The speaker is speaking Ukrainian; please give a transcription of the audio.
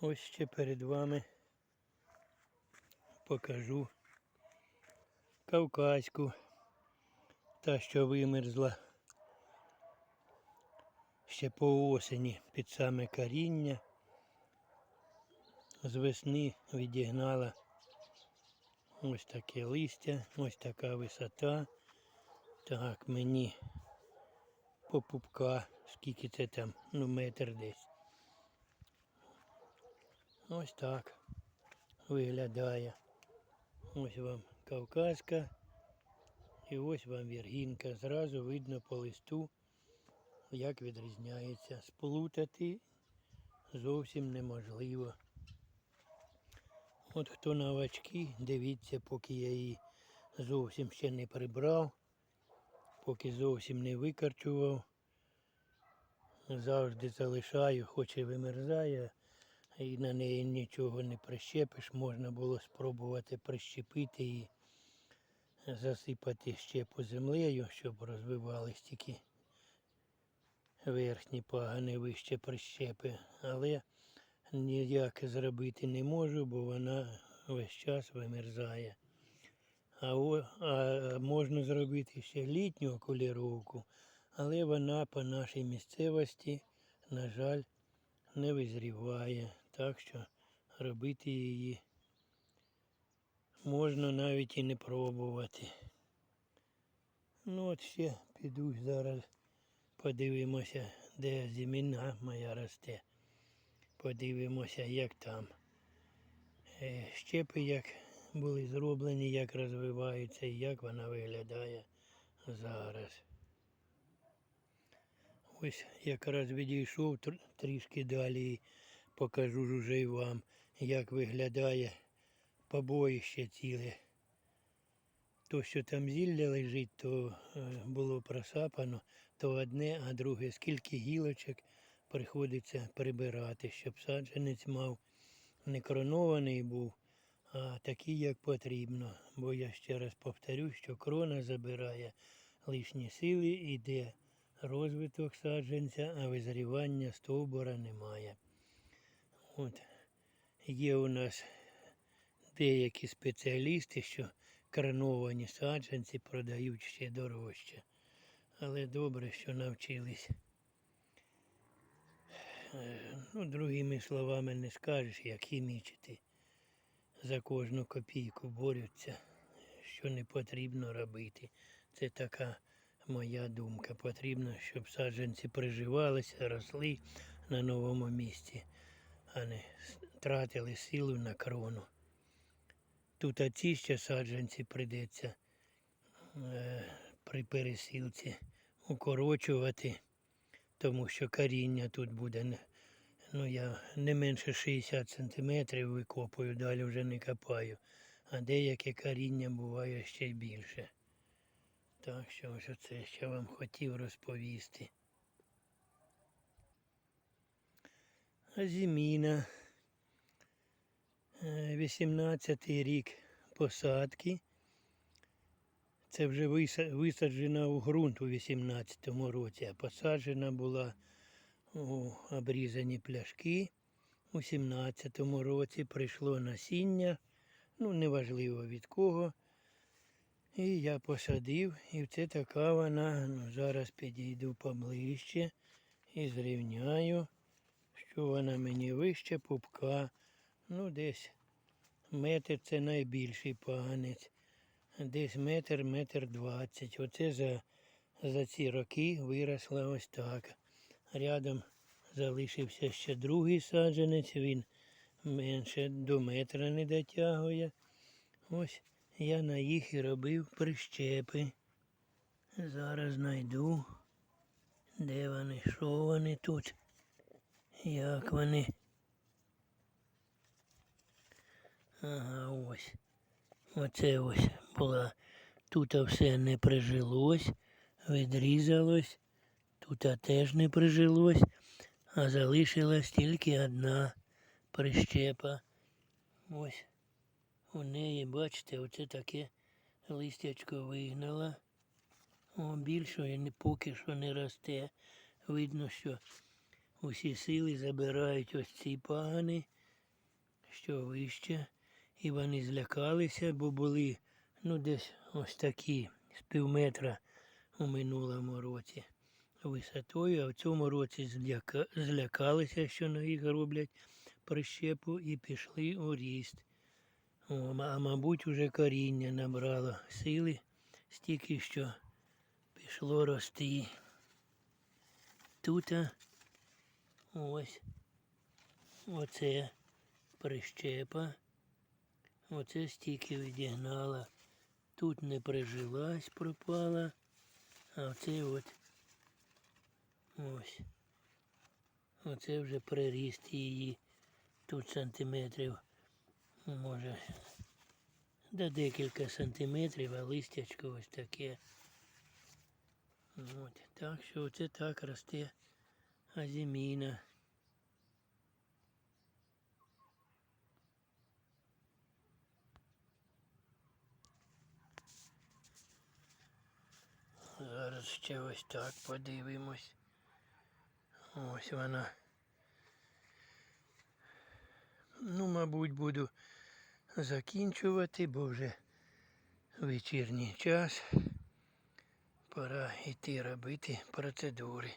Ось ще перед вами покажу кавказьку, та що вимерзла ще по осені під саме коріння. З весни відігнала ось таке листя, ось така висота. Так, мені по пупка, скільки це там, ну метр десь. Ось так виглядає. Ось вам кавказька і ось вам віргінка. Зразу видно по листу, як відрізняється. Сплутати зовсім неможливо. От хто новачки, дивіться, поки я її зовсім ще не прибрав, поки зовсім не викорчував. Завжди залишаю, хоч і вимерзає, і на неї нічого не прищепиш. Можна було спробувати прищепити і засипати щепу землею, щоб розвивались тільки верхні пагани вище прищепи. Але ніяк зробити не можу, бо вона весь час вимерзає. А, о, а можна зробити ще літню окуліровку, але вона по нашій місцевості, на жаль, не визріває. Так що робити її можна навіть і не пробувати. Ну от ще піду зараз подивимося, де зіміна моя росте. Подивимося, як там. Е, Щепи як були зроблені, як розвиваються і як вона виглядає зараз. Ось якраз відійшов трішки далі покажу ж уже й вам, як виглядає побоїще ціле. То, що там зілля лежить, то е, було просапано, то одне, а друге, скільки гілочок приходиться прибирати, щоб саджанець мав не коронований був, а такий, як потрібно. Бо я ще раз повторю, що крона забирає лишні сили, іде розвиток саджанця, а визрівання стовбура немає. От. Є у нас деякі спеціалісти, що короновані саджанці продають ще дорожче. Але добре, що навчились. Е, Ну, другими словами не скажеш, як хімічити. За кожну копійку борються, що не потрібно робити. Це така моя думка. Потрібно, щоб саджанці приживалися, росли на новому місці, а не тратили силу на крону. Тут оці ще саджанці прийдеться е, при пересілці укорочувати, тому що коріння тут буде ну, я не менше 60 сантиметрів викопую, далі вже не копаю. А деяке коріння буває ще й більше. Так що ось оце ще вам хотів розповісти. Зіміна. 18-й рік посадки. Це вже висаджена у ґрунт у 18-му році, а посаджена була у обрізані пляшки. У 17-му році прийшло насіння, ну неважливо від кого. І я посадив, і це така вона, ну зараз підійду поближче і зрівняю, що вона мені вище пупка. Ну, десь метр це найбільший паганець. Десь метр, метр двадцять. Оце за, за ці роки виросла ось так. Рядом залишився ще другий саджанець, він менше до метра не дотягує. Ось я на їх і робив прищепи. Зараз знайду, де вони, що вони тут, як вони. Ага, ось. Оце ось була. Тут все не прижилось, відрізалось, тут теж не прижилось, а залишилась тільки одна прищепа. Ось у неї, бачите, оце таке листячко вигнала. О, більшої поки що не росте. Видно, що усі сили забирають ось ці пагани що вище. І вони злякалися, бо були ну, десь ось такі з пів метра у минулому році висотою, а в цьому році зляка... злякалися, що на їх роблять прищепу і пішли у ріст. О, а мабуть, уже коріння набрало сили стільки, що пішло рости. Тут ось оце прищепа. Оце стільки відігнала. Тут не прижилась, пропала. А оце от ось. Оце вже приріст її. Тут сантиметрів. Може. До декілька сантиметрів, а листячко ось таке. От. Так що оце так росте азіміна. Зараз ще ось так подивимось. Ось вона. Ну, мабуть, буду закінчувати, бо вже вечірній час. Пора йти робити процедури.